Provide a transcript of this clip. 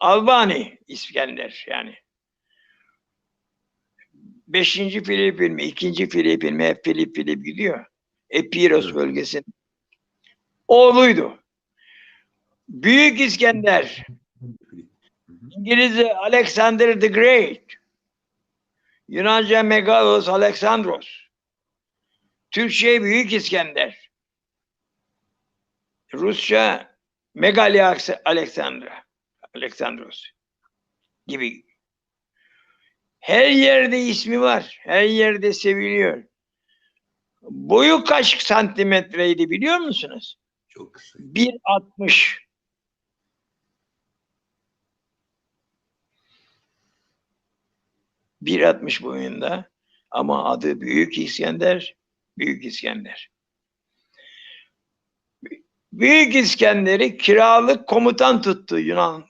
Albani İskender yani. Beşinci Filipin mi, ikinci Filipin mi, hep Filip Filip gidiyor. Epiros bölgesinin oğluydu. Büyük İskender, İngilizce Alexander the Great, Yunanca Megalos Alexandros, Türkçe Büyük İskender, Rusça Megali Alexandra, Alexandros gibi. Her yerde ismi var, her yerde seviliyor. Boyu kaç santimetreydi biliyor musunuz? Çok kısa. 1.60. ...1.60 boyunda ama adı Büyük İskender, Büyük İskender. Büyük İskender'i kiralık komutan tuttu Yunan